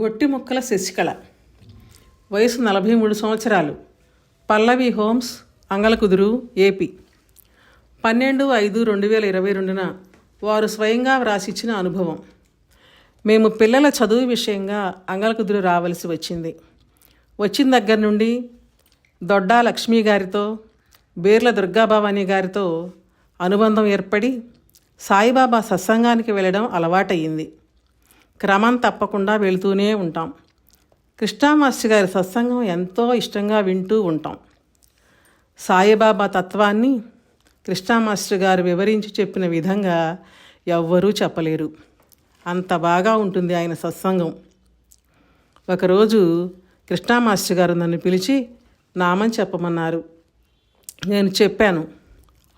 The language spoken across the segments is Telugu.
గొట్టి ముక్కల శశికళ. వయసు నలభై మూడు సంవత్సరాలు. Pallavi homes Angalakuduru AP. పన్నెండు ఐదు రెండు వేల ఇరవై రెండున వారు స్వయంగా వ్రాసిచ్చిన అనుభవం. మేము పిల్లల చదువు విషయంగా అంగలకుదురు రావలసి వచ్చింది. వచ్చిన దగ్గర నుండి దొడ్డా లక్ష్మీ గారితో బీర్ల దుర్గాభవాని గారితో అనుబంధం ఏర్పడి సాయిబాబా సత్సంగానికి వెళ్ళడం అలవాటయ్యింది. క్రమం తప్పకుండా వెళుతూనే ఉంటాం. కృష్ణామాస్టి గారి సత్సంగం ఎంతో ఇష్టంగా వింటూ ఉంటాం. సాయిబాబా తత్వాన్ని కృష్ణామాస్టర్ గారు వివరించి చెప్పిన విధంగా ఎవ్వరూ చెప్పలేరు. అంత బాగా ఉంటుంది ఆయన సత్సంగం. ఒకరోజు కృష్ణామాస్టర్ గారు నన్ను పిలిచి నామం చెప్పమన్నారు. నేను చెప్పాను.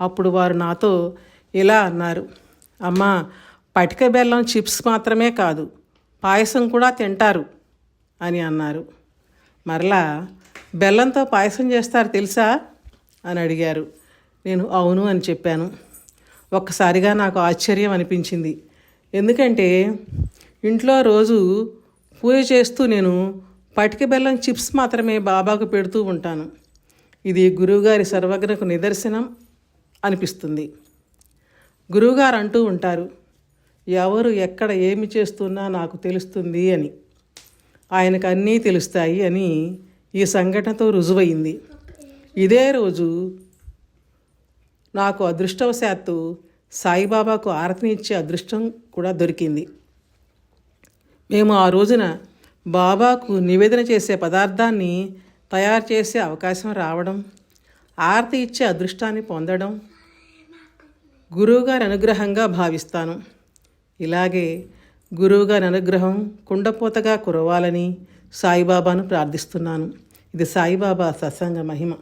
అప్పుడు వారు నాతో ఇలా అన్నారు. అమ్మా పటిక బెల్లం చిప్స్ మాత్రమే కాదు పాయసం కూడా తింటారు అని అన్నారు. మరలా బెల్లంతో పాయసం చేస్తారు తెలుసా? అని అడిగారు. నేను అవును అని చెప్పాను. ఒక్కసారిగా నాకు ఆశ్చర్యం అనిపించింది. ఎందుకంటే ఇంట్లో రోజు పూజ చేస్తూ నేను పటిక బెల్లం చిప్స్ మాత్రమే బాబాకు పెడుతూ ఉంటాను. ఇది గురువుగారి సర్వజ్ఞకు నిదర్శనం అనిపిస్తుంది. గురువుగారు అంటూ ఉంటారు ఎవరు ఎక్కడ ఏమి చేస్తున్నా నాకు తెలుస్తుంది అని. ఆయనకు అన్నీ తెలుస్తాయి అని ఈ సంఘటనతో రుజువైంది. ఇదే రోజు నాకు అదృష్టవశాత్తు సాయిబాబాకు ఆరతిని ఇచ్చే అదృష్టం కూడా దొరికింది. మేము ఆ రోజున బాబాకు నివేదన చేసే పదార్థాన్ని తయారు చేసే అవకాశం రావడం ఆరతి ఇచ్చే అదృష్టాన్ని పొందడం గురువుగారి అనుగ్రహంగా భావిస్తాను. ఇలాగే గురువుగారి అనుగ్రహం కుండపోతగా కురవాలని సాయిబాబాను ప్రార్థిస్తున్నాను. ఇది సాయిబాబా సత్సంగ మహిమ.